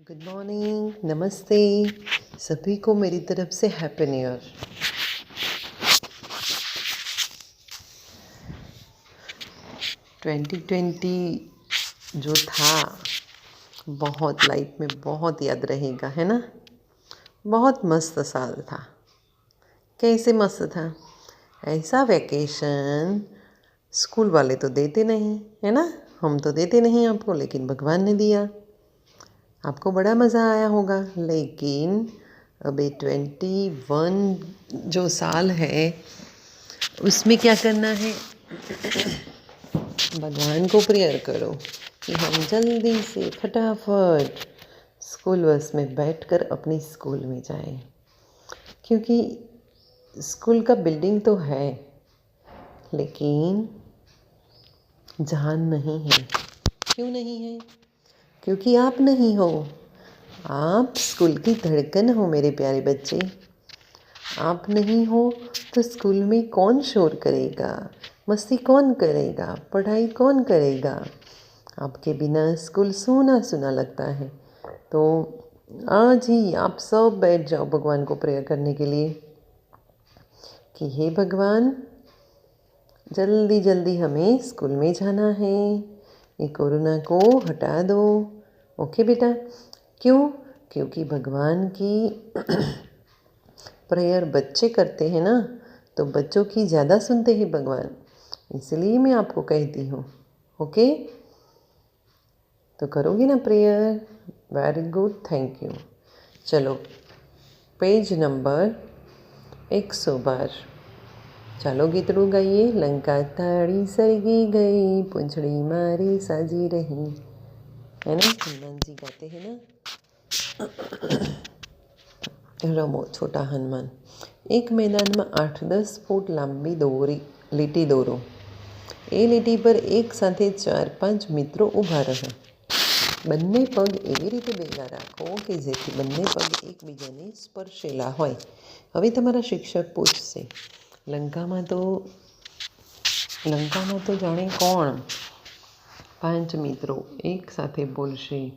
Good morning नमस्ते सभी को मेरी तरफ़ से happy new year twenty twenty जो था, बहुत लाइफ में बहुत याद रहेगा, है ना? बहुत मस्त साल था। कैसे मस्त था? ऐसा वैकेशन स्कूल वाले तो देते नहीं, है ना? हम तो देते नहीं आपको, लेकिन भगवान ने दिया। आपको बड़ा मज़ा आया होगा, लेकिन अभी ट्वेंटी वन जो साल है, उसमें क्या करना है? भगवान को प्रेयर करो कि हम जल्दी से फटाफट स्कूल बस में बैठकर अपनी स्कूल में जाएँ। क्योंकि स्कूल का बिल्डिंग तो है, लेकिन जान नहीं है। क्यों नहीं है? क्योंकि आप नहीं हो। आप स्कूल की धड़कन हो मेरे प्यारे बच्चे। आप नहीं हो तो स्कूल में कौन शोर करेगा? मस्ती कौन करेगा? पढ़ाई कौन करेगा? आपके बिना स्कूल सोना सुना लगता है। तो आज ही आप सब बैठ जाओ भगवान को प्रेयर करने के लिए कि हे भगवान जल्दी जल्दी हमें स्कूल में जाना है। ये कोरोना को हटा दो। ओके बेटा? क्यों? क्योंकि भगवान की प्रेयर बच्चे करते हैं ना तो बच्चों की ज़्यादा सुनते हैं भगवान। इसलिए मैं आपको कहती हूँ, ओके? तो करोगे ना prayer? Very good, thank you. चलो, पेज नंबर एक सौ बार ચાલો ગીતડું ગાઈએ લંકા તાળી સરગી ગઈ પૂંછડી મારી સાજી रही है ना हनुमान जी गाते हैं ना રમો છોટા હનુમાન એક મેદાનમાં આઠ દસ ફૂટ લાંબી દોરી લીટી દોરો એ લીટી પર એક સાથે ચાર પાંચ મિત્રો ઊભા રહે બંને પગ એવી રીતે ભેગા રાખો કે જેથી બંને પગ એકબીજાને સ્પર્શેલા હોય હવે તમારા શિક્ષક પૂછશે લંકામાં તો લંકામાં તો જાણે કોણ? પાંચ મિત્રો એક સાથે બોલશે,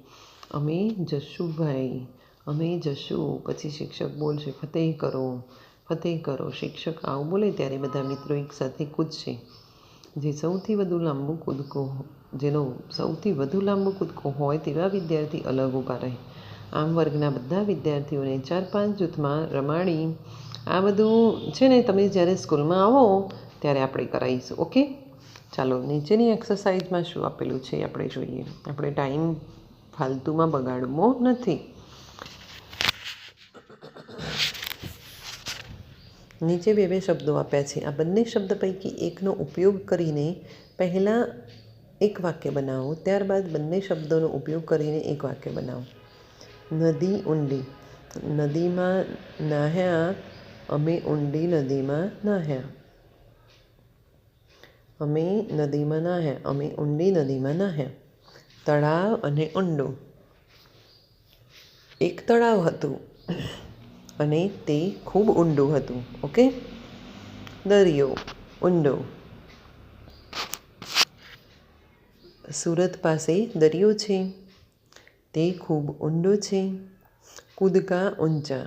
અમે જશુભાઈ અમે જશું પછી શિક્ષક બોલશે, ફતેહ કરો ફતેહ કરો. શિક્ષક આવું બોલે ત્યારે બધા મિત્રો એકસાથે કૂદશે. જે સૌથી વધુ લાંબુ કૂદકો જેનો સૌથી વધુ લાંબુ કૂદકો હોય તેવા વિદ્યાર્થી અલગ ઊભા રહે. આમ વર્ગના બધા વિદ્યાર્થીઓને ચાર પાંચ જૂથમાં રમાડી આ બધું છે ને તમે જ્યારે સ્કૂલમાં આવો, ત્યારે આપણે કરાવીશું ઓકે? ચાલો, નીચેની એક્સરસાઇઝમાં શું આપેલું છે આપણે જોઈએ. આપણે ટાઈમ ફાલતુમાં બગાડવો નથી. નીચે બે બે શબ્દો આપ્યા છે. આ બંને શબ્દ પૈકી એકનો ઉપયોગ કરીને પહેલાં એક વાક્ય બનાવો, ત્યારબાદ બંને શબ્દોનો ઉપયોગ કરીને એક વાક્ય બનાવો. નદી ઊંડી. નદીમાં નાહ્યા અમે ઊંડી નદીમાં નાહ્યા. અમે નદીમાં નાહ્યા. અમે ઊંડી નદીમાં નાહ્યા. તળાવ અને ઊંડું. એક તળાવ હતું અને તે ખૂબ ઊંડું હતું, ઓકે? દરિયો, ઊંડો. સુરત પાસે દરિયો છે. તે ખૂબ ઊંડો છે. કૂદકા ઊંચા.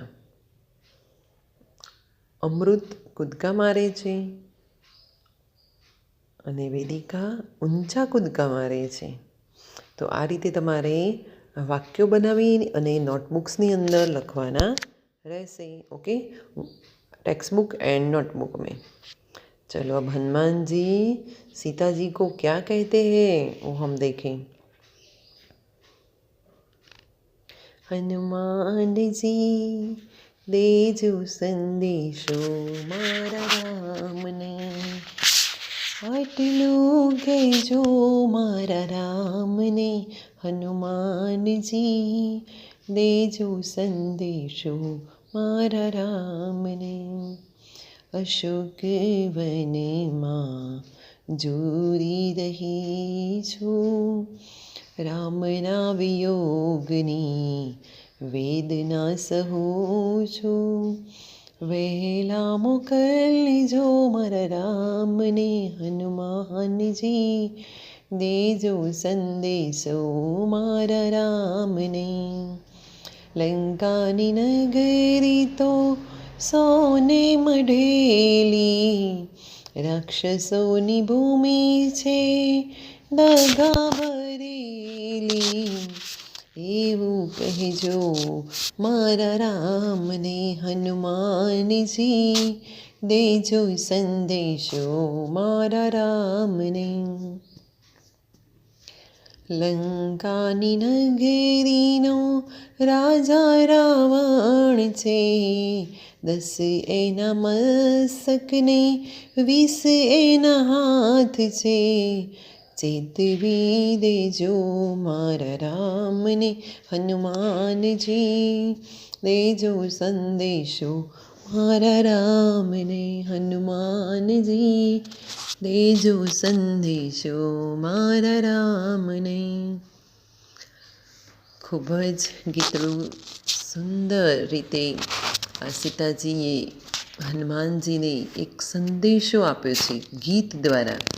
અમૃત કૂદકા મારે છે અને વેદિકા ઊંચા કૂદકા મારે છે તો આ રીતે તમારે વાક્યો બનાવી અને નોટબુક્સની અંદર લખવાના રહેશે okay text book and notebook में चलो अब हनुमान जी सीता जी को क्या कहते हैं वो हम देखें હનુમાન જી દેજો સંદેશો મારા રામને. આટલું કહેજો મારા રામને, હનુમાનજી. દેજો સંદેશો મારા રામને. અશોક વનમાં જોરી રહી છું. રામના વિયોગની વેદના સહું છું. વહેલા મોકલજો મારા રામને હનુમાનજી. દેજો સંદેશો મારા રામને. લંકાની નગરી તો સોને મઢેલી. રાક્ષસોની ભૂમિ છે દગા ભરેલી એવું કહેજો મારા રામને હનુમાનજી દેજો સંદેશો મારા રામને લંકાની નગરીનો રાજા રાવણ છે દસ એના મસકને વીસ એના હાથ છે ચેતવી દેજો મારા રામને હનુમાનજી દેજો સંદેશો મારા રામને હનુમાનજી દેજો સંદેશો મારા રામને. ખૂબ જ ગીતનું સુંદર રીતે આ સીતાજીએ હનુમાનજીને એક સંદેશો આપ્યો છે ગીત દ્વારા.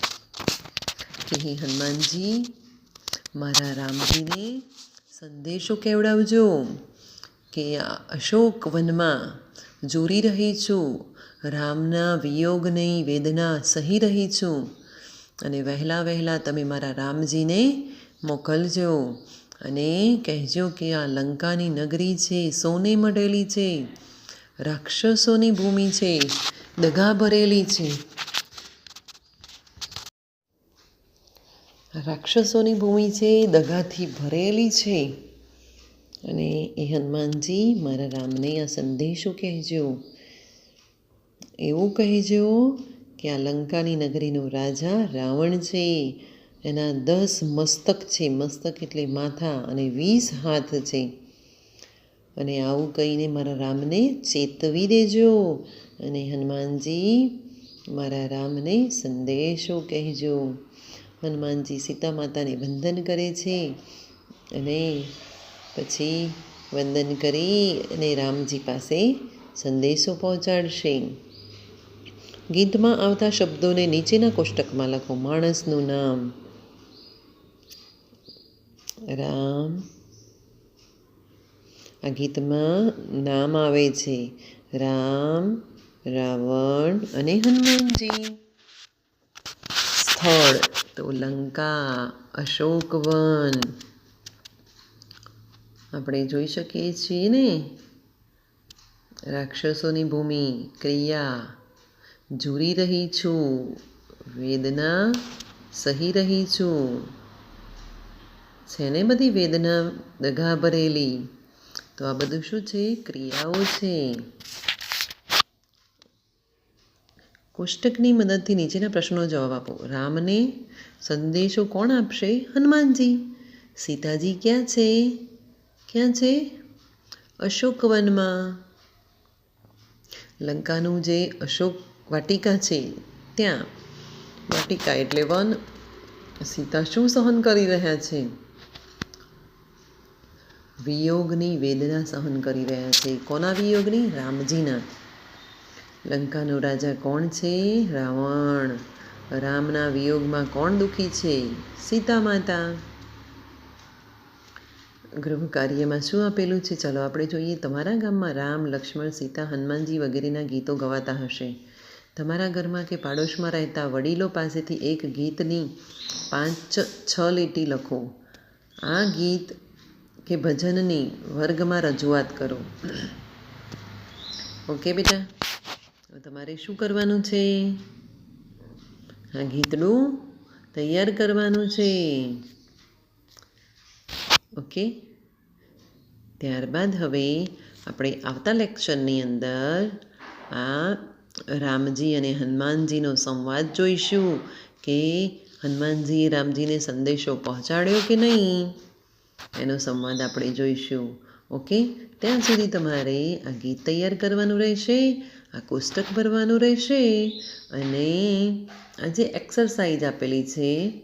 કે હે હનુમાનજી, મારા રામજીને સંદેશો કેવડાવજો કે અશોક વનમાં જોરી રહી છું, રામના વિયોગની વેદના સહી રહી છું. અને વહેલા વહેલા તમે મારા રામજીને મોકલજો અને કહેજો કે આ લંકાની નગરી છે, સોને મઢેલી છે, રાક્ષસોની ભૂમિ છે, દગા ભરેલી છે. રાક્ષસોની ભૂમિ છે દગાથી ભરેલી છે. અને એ હનુમાનજી મારા રામને આ સંદેશો કહેજો. એવું કહેજો કે આ લંકાની નગરીનો રાજા રાવણ છે. એના દસ મસ્તક છે. મસ્તક એટલે માથા અને વીસ હાથ છે. અને આવું કહીને મારા રામને ચેતવી દેજો. અને હનુમાનજી, મારા રામને સંદેશો કહેજો. હનુમાનજી સીતા માતાને વંદન કરે છે અને પછી વંદન કરી અને રામજી પાસે સંદેશો પહોંચાડશે. ગીતમાં આવતા શબ્દોને નીચેના કોષ્ટકમાં લખો, માણસનું નામ રામ. આ ગીતમાં નામ આવે છે, રામ, રાવણ અને હનુમાનજી. સ્થળ. તો લંકા અશોકવન આપણે જોઈ શકીએ છીએ ને રાક્ષસોની ભૂમિ ક્રિયા ઝૂરી રહી છું વેદના સહી રહી છું છે ને બધી વેદના દગા ભરેલી તો આ બધું શું છે ક્રિયાઓ છે કોષ્ટકની મદદથી નીચેના પ્રશ્નો જવાબ આપો. રામને સંદેશો કોણ આપશે? હનુમાનજી. સીતાજી ક્યાં છે? ક્યાં છે? અશોકવનમાં લંકાનું જે અશોક વાટિકા છે, ત્યાં. વાટિકા એટલે વન. સીતા શું સહન કરી રહ્યા છે? વિયોગની વેદના સહન કરી રહ્યા છે. કોના વિયોગની? રામજીના. લંકાનો રાજા કોણ છે? રાવણ. રામના વિયોગમાં કોણ દુઃખી છે? સીતા માતા. ગૃહ કાર્યમાં શું આપેલું છે? ચાલો આપણે જોઈએ. તમારા ગામમાં રામ, લક્ષ્મણ, સીતા, હનુમાનજી વગેરેના ગીતો ગવાતા હશે. તમારા ઘરમાં કે પાડોશમાં રહેતા વડીલો પાસેથી એક ગીતની પાંચ છ લીટી લખો. આ ગીત કે ભજનની વર્ગમાં રજૂઆત કરો. ઓકે બેટા? હવે તમારે શું કરવાનું છે? આ ગીતનું તૈયાર કરવાનું છે. ઓકે. ત્યારબાદ હવે આપણે આવતા લેક્ચરની અંદર આ રામજી અને હનુમાનજીનો સંવાદ જોઈશું કે હનુમાનજીએ રામજીને સંદેશો પહોંચાડ્યો કે નહીં? એનો સંવાદ આપણે જોઈશું. ઓકે? ત્યાં સુધી તમારે આ ગીત તૈયાર કરવાનું રહેશે, આ કોષ્ટક ભરવાનું રહેશે અને આ જે એક્સરસાઇઝ આપેલી છે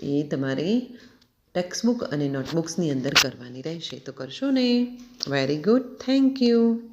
એ તમારે ટેક્સ્ટબુક અને નોટબુક્સની અંદર કરવાની રહેશે. તો કરશો ને? Very good thank you